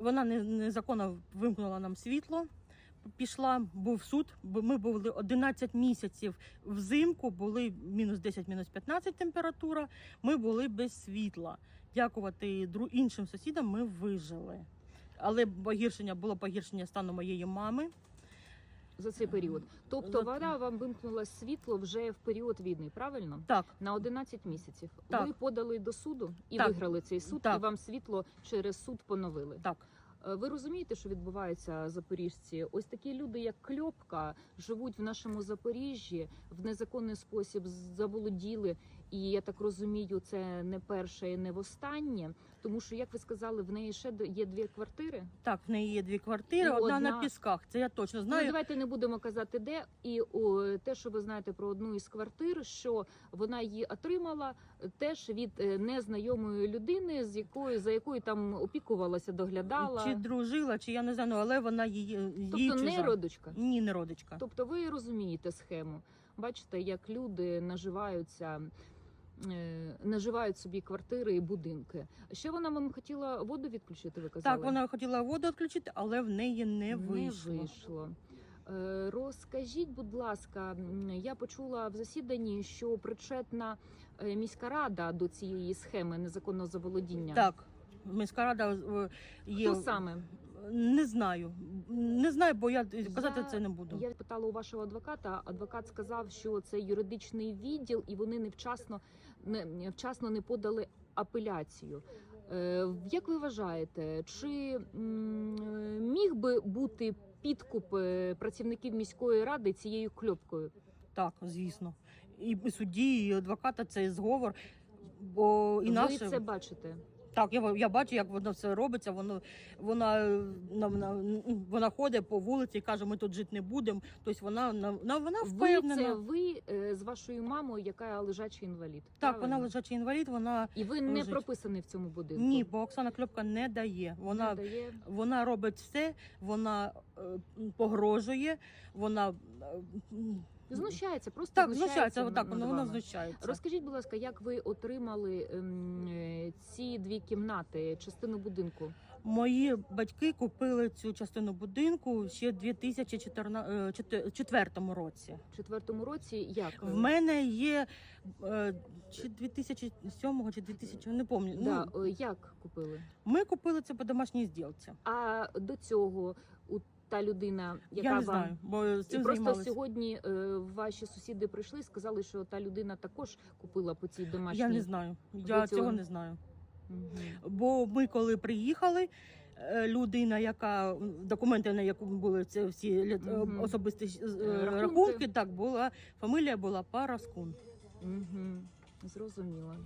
Вона не- незаконно вимкнула нам світло. Пішла, був суд, бо ми були 11 місяців взимку, були мінус 10, мінус 15 температура. Ми були без світла. Дякувати іншим сусідам ми вижили. Але погіршення було погіршення стану моєї мами. За цей період. Тобто вона вам вимкнула світло вже в період війни, правильно? Так, На 11 місяців. Так. Ви подали до суду і Так. виграли цей суд, Так. і вам світло через суд поновили. так. Е, Ви розумієте, що відбувається запоріжці? Ось такі люди, як Кльопка, живуть в нашому Запоріжжі в незаконний спосіб заволоділи. І я так розумію, це не перше і не востаннє. Тому що, як ви сказали, в неї ще є дві квартири. Так, в неї є дві квартири, І одна, одна- на пісках. Це я точно Ну, знаю. давайте не будемо казати, де і о, те, що ви знаєте про одну із квартир, що вона її отримала е, теж від е, незнайомої людини, з якою за якою там опікувалася, доглядала. Чи дружила, чи я не знаю, ну, але вона її, її Тобто не чужа. родичка. Ні, не родичка. Тобто ви розумієте схему. Бачите, як люди наживаються. е, Наживають собі квартири і будинки. Ще вона вам хотіла воду відключити. Ви казали? Так, вона хотіла воду відключити, але в неї не вийшло. Не вийшло. Е, Розкажіть, будь ласка, я почула в засіданні, що причетна е, міська рада до цієї схеми незаконного заволодіння. Так, міська рада е, є. Хто саме? Не знаю. Не знаю, бо я казати Я- це не буду. Я питала у вашого адвоката. Адвокат сказав, що це юридичний відділ, і вони невчасно не вчасно не подали апеляцію. Е, Як ви вважаєте, чи міг би бути підкуп е, працівників міської ради цією кльопкою? Так, звісно. І судді, і адвоката це зговор. Бо інакше Ви це бачите? Так, я, я бачу, як воно все робиться. Воно вона, е, на- на- вона ходить по вулиці і каже, ми тут жити не будемо. Тобто вона на- на- вона Ви це ви е, з вашою мамою, яка лежачий інвалід. Так, правильно? вона лежачий інвалід. Вона і ви не лежить. прописані в цьому будинку. ні, бо Оксана Кльопка не дає. Вона Не дає. Вона робить все, вона е, погрожує, вона е, знущається, просто так знущається, Отак над вона, вона знущається. Розкажіть, будь ласка, як ви отримали ем, е, ці дві кімнати, частину будинку? Мої батьки купили цю частину будинку ще в 2004 році. В четвертому році як В мене є е, чи 2007 чи 2000, не пам'ятаю. да, Ну, е, як купили? ми купили це по домашній зділці. А до цього у та людина, яка Я не вам знаю, бо з і просто займалися. сьогодні е, ваші сусіди прийшли і сказали, що та людина також купила по цій домашній. Я не знаю. Я цього- цього не знаю. Мгм. Бо ми коли приїхали, е, людина, яка документи на яку були це всі лі- Мгм. особисті е, Рахунки. рахунки, так була фамілія була Параскун. Мгм. Зрозуміло.